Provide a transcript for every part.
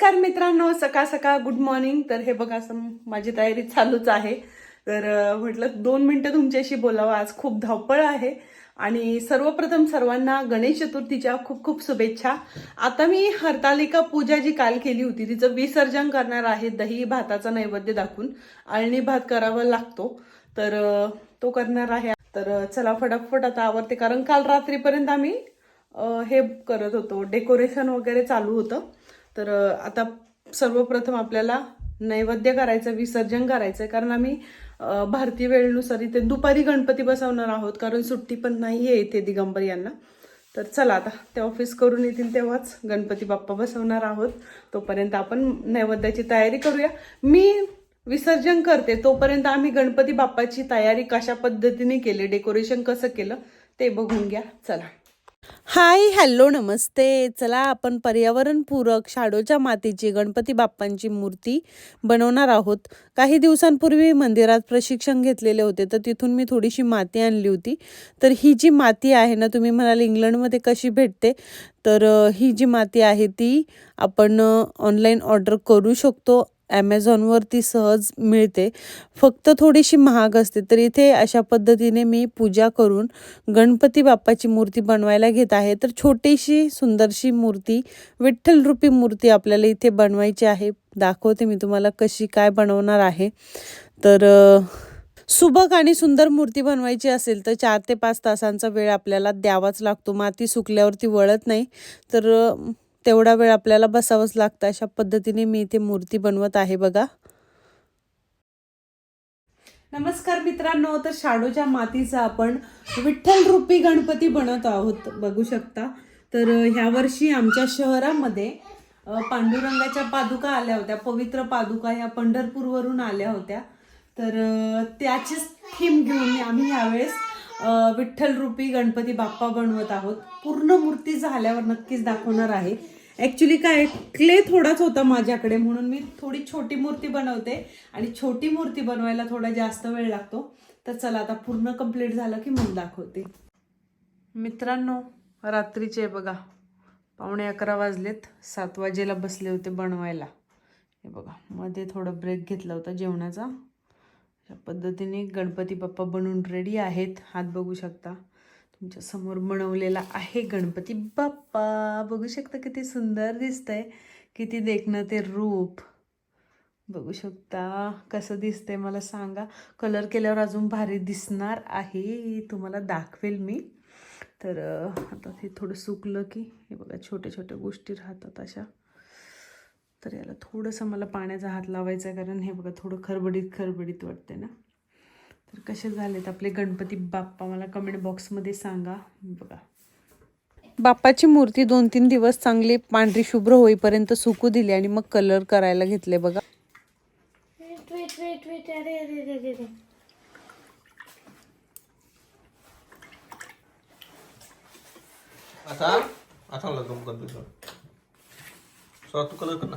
नमस्कार मित्रांनो सकाळ सकाळ गुड मॉर्निंग तर हे बघा असं माझी तयारी चालूच आहे. तर म्हटलं दोन मिनटं तुमच्याशी बोलावं. आज खूप धावपळ आहे. आणि सर्वप्रथम सर्वांना गणेश चतुर्थीच्या खूप खूप शुभेच्छा. आता मी हरतालिका पूजा जी काल केली होती तिचं विसर्जन करणार आहे. दही भाताचा नैवेद्य दाखवून अळणी भात करावा लागतो. तर तो करणार आहे. तर चला फटाफट आता आवडते कारण काल रात्रीपर्यंत आम्ही हे करत होतो. डेकोरेशन वगैरे चालू होतं. तर आता सर्वप्रथम आपल्याला नैवेद्य करायचं विसर्जन करायचं आहे कारण आम्ही भारतीय वेळेनुसार इथे दुपारी गणपती बसवणार आहोत. कारण सुट्टी पण नाही आहे इथे दिगंबर यांना. तर चला आता ते ऑफिस करून येतील तेव्हाच गणपती बाप्पा बसवणार आहोत. तोपर्यंत आपण नैवेद्याची तयारी करूया. मी विसर्जन करते. तोपर्यंत आम्ही गणपती बाप्पाची तयारी कशा पद्धतीने केली डेकोरेशन कसं केलं ते बघून घ्या. चला. हाय हॅलो नमस्ते. चला आपण पर्यावरणपूरक शाडोच्या मातीची गणपती बाप्पांची मूर्ती बनवणार आहोत. काही दिवसांपूर्वी मंदिरात प्रशिक्षण घेतलेले होते तर तिथून मी थोडीशी माती आणली होती. तर ही जी माती आहे ना तुम्ही म्हणाल इंग्लंडमध्ये कशी भेटते तर ही जी माती आहे ती आपण ऑनलाईन ऑर्डर करू शकतो. ॲमेझॉनवरती सहज मिळते. फक्त थोडीशी महाग असते. तर इथे अशा पद्धतीने मी पूजा करून गणपती बाप्पाची मूर्ती बनवायला घेत आहे. तर छोटीशी सुंदरशी मूर्ती विठ्ठलरूपी मूर्ती आपल्याला इथे बनवायची आहे. दाखवते मी तुम्हाला कशी काय बनवणार आहे. तर सुबक आणि सुंदर मूर्ती बनवायची असेल तर चार ते पाच तासांचा वेळ आपल्याला द्यावाच लागतो. माती सुकल्यावरती वळत नाही. तर तेवढा वेळ आपल्याला बसावंच लागतं. अशा पद्धतीने मी इथे मूर्ती बनवत आहे बघा. नमस्कार मित्रांनो तर शाडूच्या मातीचा आपण विठ्ठल रूपी गणपती बनवत आहोत. बघू शकता. तर ह्या वर्षी आमच्या शहरामध्ये पांडुरंगाच्या पादुका आल्या होत्या. पवित्र पादुका ह्या पंढरपूरवरून आल्या होत्या. तर त्याचीच थीम घेऊन आम्ही ह्यावेळेस विठ्ठल रूपी गणपती बाप्पा बनवत आहोत. पूर्ण मूर्ती झाल्यावर नक्कीच दाखवणार आहे. ॲक्च्युली काय क्ले थोडाच होता माझ्याकडे म्हणून मी थोडी छोटी मूर्ती बनवते. आणि छोटी मूर्ती बनवायला थोडा जास्त वेळ लागतो. तर चला आता पूर्ण कंप्लीट झालं की मग दाखवते. मित्रांनो रात्रीचे बघा. पावणे अकरा वाजलेत. सात वाजेला बसले होते बनवायला. हे बघा मध्ये थोडं ब्रेक घेतला होता जेवणाचा. अशा पद्धतीने गणपती बाप्पा बनवून रेडी आहेत. हात बघू शकता. तुमच्यासमोर बनवलेला आहे गणपती बाप्पा. बघू शकता किती सुंदर दिसतंय. किती देखणं ते रूप. बघू शकता. कसं दिसतंय मला सांगा. कलर केल्यावर अजून भारी दिसणार आहे. तुम्हाला दाखवेल मी. तर आता हे थोडं सुकलं की हे बघा छोट्या छोट्या गोष्टी राहतात अशा. तर याला थोडंसं मला पाण्याचा हात लावायचा आहे कारण हे बघा थोडं खरबडीत खरबडीत वाटते ना. तर कसे झालेत आपले गणपती बाप्पा मला कमेंट बॉक्समध्ये सांगा. बघा. बाप्पाची मूर्ती दोन तीन दिवस चांगली पांढरी शुभ्र होईपर्यंत सुकू दिली आणि मग कलर करायला घेतले बघा. असा असा मला कलर कर ना.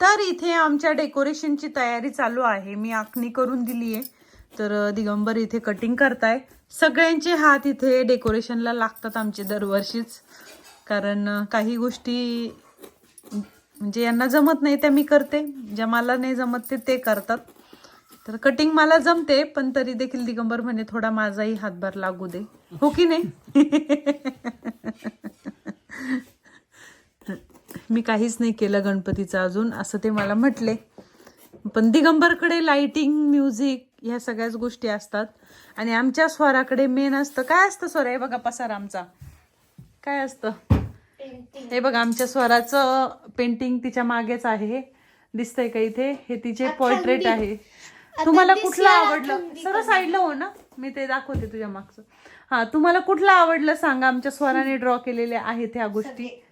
तर इथे आमच्या डेकोरेशनची तयारी चालू आहे. मी आखणी करून दिली आहे. तर दिगंबर इथे कटिंग करताय. सगळ्यांचे हात इथे डेकोरेशनला लागतात आमचे दरवर्षीच. कारण काही गोष्टी म्हणजे यांना जमत नाही त्या मी करते. ज्या मला नाही जमत ते ते करतात. तर कटिंग मला जमते पण तरी देखील दिगंबर म्हणे थोडा माझाही हातभार लागू दे. हो की नाही? मी काहीच नाही केलं गणपतीचं अजून असं ते मला म्हटले. पण दिगंबरकडे लाइटिंग म्युझिक ह्या सगळ्याच गोष्टी असतात. आणि आमच्या स्वराकडे मेन असतं. काय असतं स्वर? हे बघा पसार आमचा. काय असतं? हे बघा आमच्या स्वराचं पेंटिंग तिच्या मागेच आहे. दिसतंय का इथे? हे तिचे पोर्ट्रेट आहे. तुम्हाला कुठलं आवडलं? सरळ साईडला हो ना? मी ते दाखवते तुझ्या मागचं. हा तुम्हाला कुठलं आवडलं सांगा. आमच्या स्वराने ड्रॉ केलेल्या आहेत ह्या गोष्टी.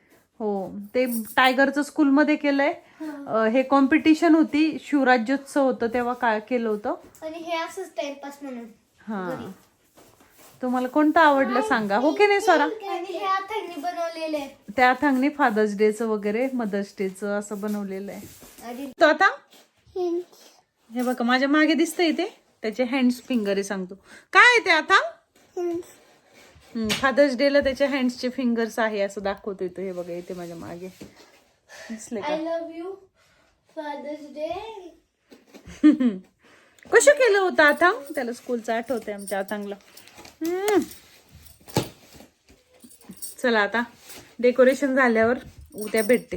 हो ते टायगरचं स्कूलमध्ये केलंय. अं, हे कॉम्पिटिशन होती शिवराज्योत्सव होतं तेव्हा काय केलं होतं. आणि हे असंच टाइमपास म्हणून हा. तुम्हाला कोणतं आवडलं सांगा हो की नाही आणि हे बनवलेले त्या थांगणी फादर्स डेचं वगैरे मदर्स डेचं असं बनवलेलं आहे. आणि तो आता? हे बघा माझ्या मागे दिसतंय इथे त्याचे हँड्स फिंगर आहे सांगतो. काय आहे ते आता? फादर्स डेला त्याच्या हँड्सचे फिंगर्स आहे असं दाखवतो इथं हे बघा इथे माझ्या मागे. दिसले का? I love you father's day कसं केलं होतं आता त्याला स्कूलचं आठवतंय आमच्या आतांगला हम्म. चला आता डेकोरेशन झाल्यावर उद्या भेटते.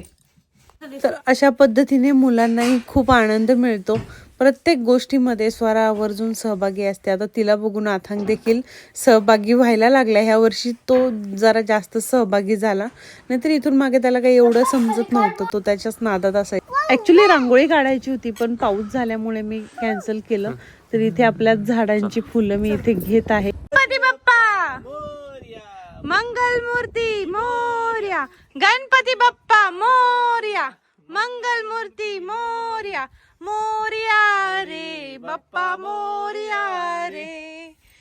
तर अशा पद्धतीने मुलांनाही खूप आनंद मिळतो. प्रत्येक गोष्टीमध्ये स्वरा आवर्जून सहभागी असते. आता तिला बघून आथांग देखील सहभागी व्हायला लागला. ह्या वर्षी तो जरा जास्त सहभागी झाला. नाहीतर इथून मागे त्याला काही एवढं समजत नव्हतं. तो त्याच्याच नादात असायचा. ऍक्च्युली रांगोळी काढायची होती पण पाऊस झाल्यामुळे मी कॅन्सल केलं. तर इथे आपल्या झाडांची फुलं मी इथे घेत आहे. गणपती बाप्पा! मंगल मूर्ती मोर्या. गणपती बाप्पा मोर्या. मंगल मूर्ती मोर्या. मोर्या रे बाप्पा मोर्या रे.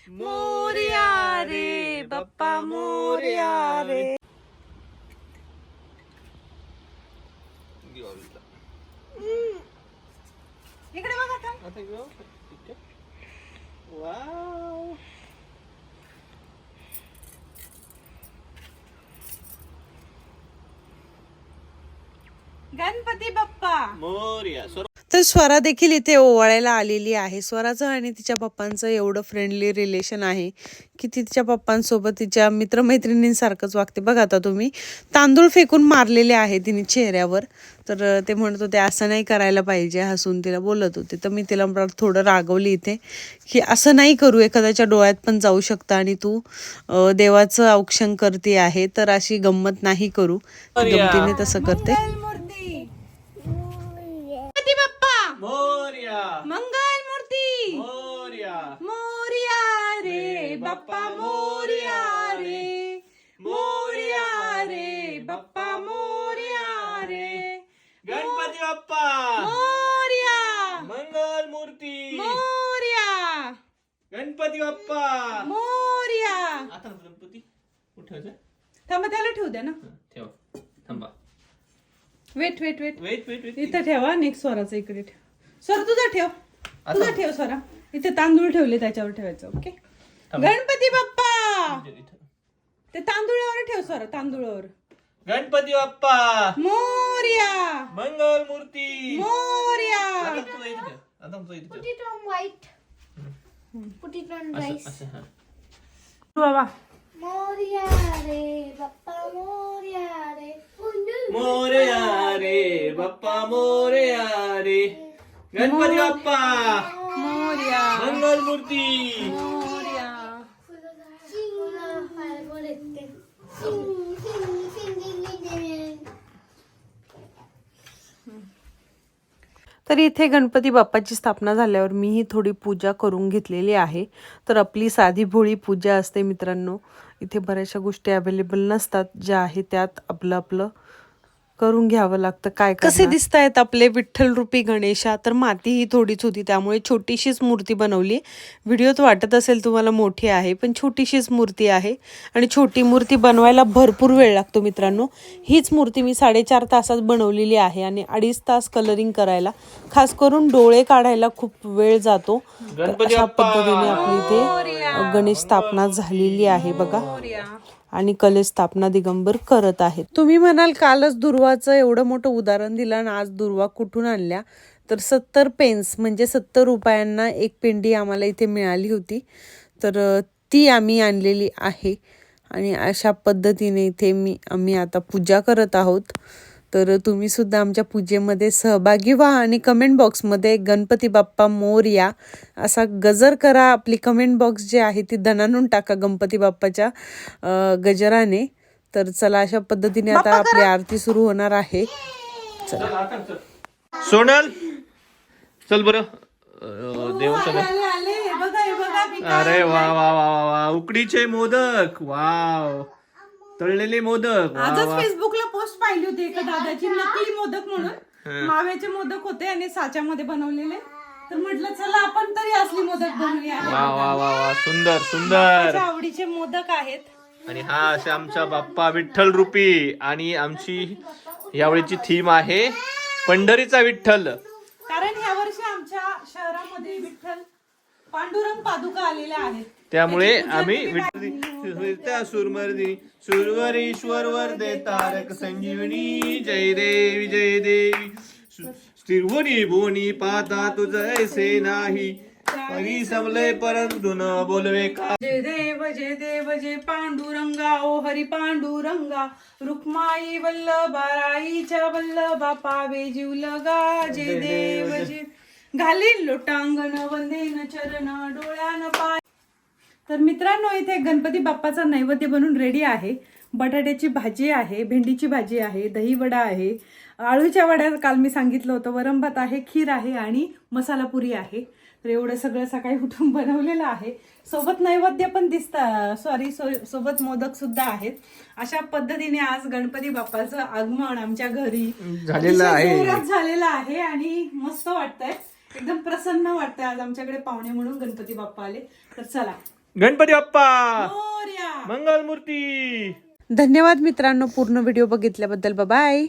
मोर्या रे बाप्पा मोर्या रे. इकडे बघा आता. गणपती बाप्पा. मोर्या. तर स्वरा देखील इथे ओवाळायला आलेली आहे. स्वराचं आणि तिच्या पप्पांचं एवढं फ्रेंडली रिलेशन आहे की ती तिच्या पप्पांसोबत तिच्या मित्रमैत्रिणींसारखंच वागते. बघा आता तुम्ही तांदूळ फेकून मारलेले आहे तिने चेहऱ्यावर. तर ते म्हणत होते असं नाही करायला पाहिजे हसून तिला बोलत होते. तर मी तिला थोडं रागवली इथे की असं नाही करू एखाद्याच्या डोळ्यात पण जाऊ शकतं आणि तू देवाचं औक्षण करते आहे तर अशी गंमत नाही करू. गमतीने तसं करते गणपती बाप्पा मोर्या. मंगल मूर्ती. मोर्या. मोर्या रे बाप्पा मोर्या रे. मोर्या रे बाप्पा मोर्या रे. गणपती बाप्पा. मोर्या. मंगल मूर्ती. मोर्या. गणपती बाप्पा. मोर्या. आता गणपती उठायचं थांबा त्याला ठेवू द्या ना. ठेव. थांबा. Wait wait wait wait wait wait इथं ठेवा नेक्स्ट स्वराचं इकडे ठेव. स्वर तुझा ठेव. तुझा ठेव स्वरा इथे तांदूळ ठेवले त्याच्यावर ठेवायचं ओके? गणपती बाप्पा! ते तांदूळावर ठेव स्वरा तांदूळावर. गणपती बाप्पा! मोर्या! मंगल मूर्ती! मोर्या! आता तुझं इथे ठेव. आता तुझं इथे ठेव. put it on white. put it on rice. असं हा. बाबा. मोर्या रे बाप्पा मोर्या रे. मोरया रे बाप्पा मोरया रे. गणपती बाप्पा. मोर्या. मंगल मूर्ती मोर्या. तर इथे गणपती बाप्पाची स्थापना झाल्यावर मीही थोडी पूजा करून घेतलेली आहे. तर आपली साधी भोळी पूजा असते मित्रांनो. इथे बऱ्याचशा गोष्टी अवेलेबल नसतात. ज्या आहे त्यात आपलं आपलं करून घ्यावं लागतं काय कसे दिसत आहेत आपले विठ्ठल रूपी गणेशा? तर माती ही थोडीच होती त्यामुळे छोटीशीच मूर्ती बनवली. व्हिडिओत वाटत असेल तुम्हाला मोठी आहे पण छोटीशीच मूर्ती आहे. आणि छोटी मूर्ती बनवायला भरपूर वेळ लागतो मित्रांनो. हीच मूर्ती मी साडेचार तासात बनवलेली आहे आणि अडीच तास कलरिंग करायला. खास करून डोळे काढायला खूप वेळ जातो. अशा! पद्धतीने आपली इथे गणेश स्थापना झालेली आहे बघा. आणि कले स्थापना दिगंबर करत आहेत. तुम्ही म्हणाल कालच दुर्वाचं एवढं मोठं उदाहरण दिलं आणि आज दुर्वा कुठून आणल्या? तर सत्तर पेन्स म्हणजे सत्तर रुपयांना एक पेंडी आम्हाला इथे मिळाली होती. तर ती आम्ही आणलेली आहे. आणि अशा पद्धतीने इथे मी आम्ही आता पूजा करत आहोत. तर तुम्ही सुद्धा आमच्या पूजेमध्ये सहभागी व्हा आणि कमेंट बॉक्समध्ये गणपती बाप्पा मोरया असा गजर करा आपली कमेंट बॉक्स जे आहे ती दणानून टाका गणपती बाप्पाच्या गजराने. तर चला अशा पद्धतीने आता आपली आरती सुरू होणार आहे. सोनल चल बर. देवाचं अरे वा वा वा वा वा. उकडीचे मोदक. वाव. तळलेले मोदक. वा आजच वा. फेसबुकला पोस्ट पाहिली होती एका दादाची नकली मोदक म्हणून. माव्याचे मोदक होते आणि साच्यामध्ये बनवलेले. तर म्हटलं चला आपण तरी असली मोदक बनवूया. वा वा वा वा. सुंदर सुंदर. माझ्या आवडीचे मोदक आहेत. आणि हा असे आमचा बाप्पा विठ्ठल रूपी आणि आमची यावेळीची थीम आहे पंढरीचा विठ्ठल. कारण ह्या वर्षी आमच्या शहरामध्ये विठ्ठल पांडुरंग पादुका आलेल्या आहेत. त्यामुळे आम्ही विठ्ठल सुरमर्दिनी सुरवरेश्वर वरदे तारक संजीवनी जय देवी जय देवी। स्थिरवनी भुवनी पाहता तुझ ऐसे नाही। परी समले परंतु न बोलवे का? जय देव जय देव जय पांडुरंगा ओ हरी पांडुरंगा। रुक्माई वल्लभा राईच्या वल्लभा पावे जीव लगा। जय देव जय घालील लोटांगण वंदेन चरण डोळ्यान पाय तर मित्रांनो इथे गणपती बाप्पाचा नैवेद्य बनून रेडी आहे. बटाट्याची भाजी आहे भेंडीची भाजी आहे दही वडा आहे. आळूच्या वड्या काल मी सांगितलं होतं वरम भात आहे खीर आहे आणि मसाला पुरी आहे. तर एवढं सगळं सकाळी उठून बनवलेलं आहे. सोबत नैवेद्य पण दिसतं सॉरी सोबत मोदक सुद्धा आहेत. अशा पद्धतीने आज गणपती बाप्पाचं आगमन आमच्या घरी झालेलं आहे. झालेलं आहे आणि मस्त वाटतंय. एकदम प्रसन्न वाटतंय आज आमच्याकडे पाहुणे म्हणून गणपती बाप्पा आले. तर चला गणपती बाप्पा! मोरया! मंगलमूर्ती! धन्यवाद मित्रांनो पूर्ण व्हिडिओ बघितल्याबद्दल. बाय